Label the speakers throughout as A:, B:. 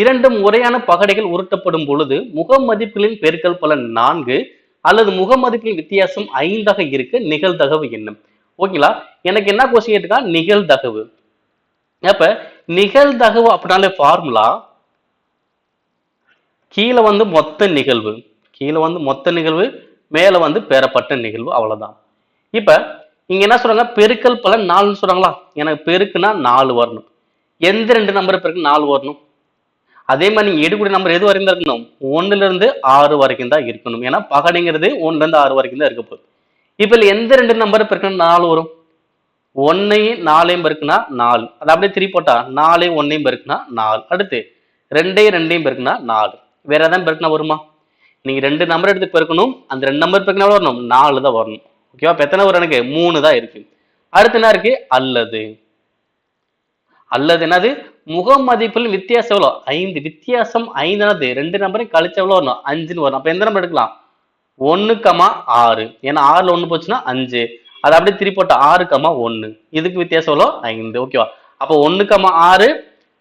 A: இரண்டும் முறையான பகடைகள் உருட்டப்படும் பொழுது முக மதிப்புகளின் பெருக்கல் பலன் நான்கு அல்லது முக மதிப்பின் வித்தியாசம் ஐந்தாக இருக்க நிகழ்தகவு என்ன ஓகேங்களா? எனக்கு என்ன கொஸ்டின் கேட்டுக்கா நிகழ்தகவு. அப்ப நிகழ்தகவு அப்படின்னாலே ஃபார்முலா கீழே வந்து மொத்த நிகழ்வு. கீழே வந்து மொத்த நிகழ்வு மேலே வந்து பெறப்பட்ட நிகழ்வு அவ்வளோதான் இப்போ இங்கே என்ன சொல்கிறாங்க பெருக்கல் பலன் நாலுன்னு சொல்கிறாங்களா எனக்கு பெருக்குன்னா நாலு வரணும். எந்த ரெண்டு நம்பர் பெருக்கு? நாலு வரணும். அதே மாதிரி நீங்க எடுக்கூடிய நம்பர் எது வரைக்கும் தான் இருக்கணும்? ஒன்றுலேருந்து இருந்து ஆறு வரைக்கும் தான் இருக்கணும். ஏன்னா பகடைங்கிறது ஒன்றுலேருந்து இருந்து ஆறு வரைக்கும் தான் இருக்க போகுது இப்போ எந்த ரெண்டு நம்பர் பெருக்கணும் நாலு வரும்? ஒன்னையும் நாலையும் பெருக்குனா நாலு. அது அப்படியே திருப்பி போட்டா நாலையும் ஒன்னையும் பெருக்குனா நாலு. அடுத்து ரெண்டையும் ரெண்டையும் பெருக்குனா நாலு. வேற ஏதாவது பெருக்குனா வருமா? நீங்க ரெண்டு நம்பர் எடுத்து பெருக்கணும். அந்த ரெண்டு நம்பர் பெருக்கினா வரணும்? நாலு தான் வரணும். ஓகேவா எத்தனை வரும் எனக்கு? மூணு தான் இருக்கு. அடுத்து என்ன இருக்கு? அல்லது. அல்லது என்னது? முக மதிப்பில் வித்தியாசம் எவ்வளோ? ஐந்து. வித்தியாசம் ஐந்துனது ரெண்டு நம்பரையும் கழிச்சு எவ்வளோ வரணும்? அஞ்சுன்னு வரும் அப்போ எந்த நம்பர் எடுக்கலாம்? ஒன்று கமா ஆறு. ஏன்னா ஆறில் ஒன்று போச்சுன்னா அஞ்சு. அது அப்படியே திருப்பி போட்ட ஆறு கமா ஒன்று இதுக்கு வித்தியாசம் எவ்வளோ? ஐந்து. ஓகேவா அப்போ ஒன்று கமா ஆறு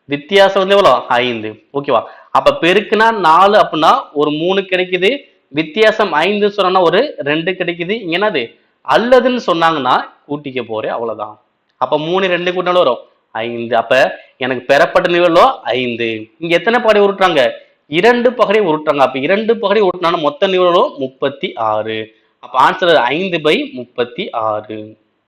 A: வித்தியாசம் வந்து எவ்வளோ? ஐந்து. ஓகேவா அப்போ பெருக்குனா நாலு அப்படின்னா ஒரு மூணு கிடைக்குது. வித்தியாசம் ஐந்து சொன்னா ஒரு ரெண்டு கிடைக்குது. இங்க என்னது? அல்லதுன்னு சொன்னாங்கன்னா கூட்டிக்க போறேன். அவ்வளவுதான். அப்ப மூணு ரெண்டு கூட்டினாலும் வரும். ஐந்து. அப்ப எனக்கு பெறப்பட்ட நிகழ்வோ ஐந்து. இங்க எத்தனை பகடை உருட்டுறாங்க? இரண்டு பகடை உருட்டுறாங்க. அப்ப இரண்டு பகடை உருட்டினாலும் மொத்த நிகழ்வோ முப்பத்தி ஆறு. அப்ப ஆன்சர் ஐந்து பை முப்பத்தி ஆறு.